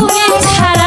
তুমি ছাড়া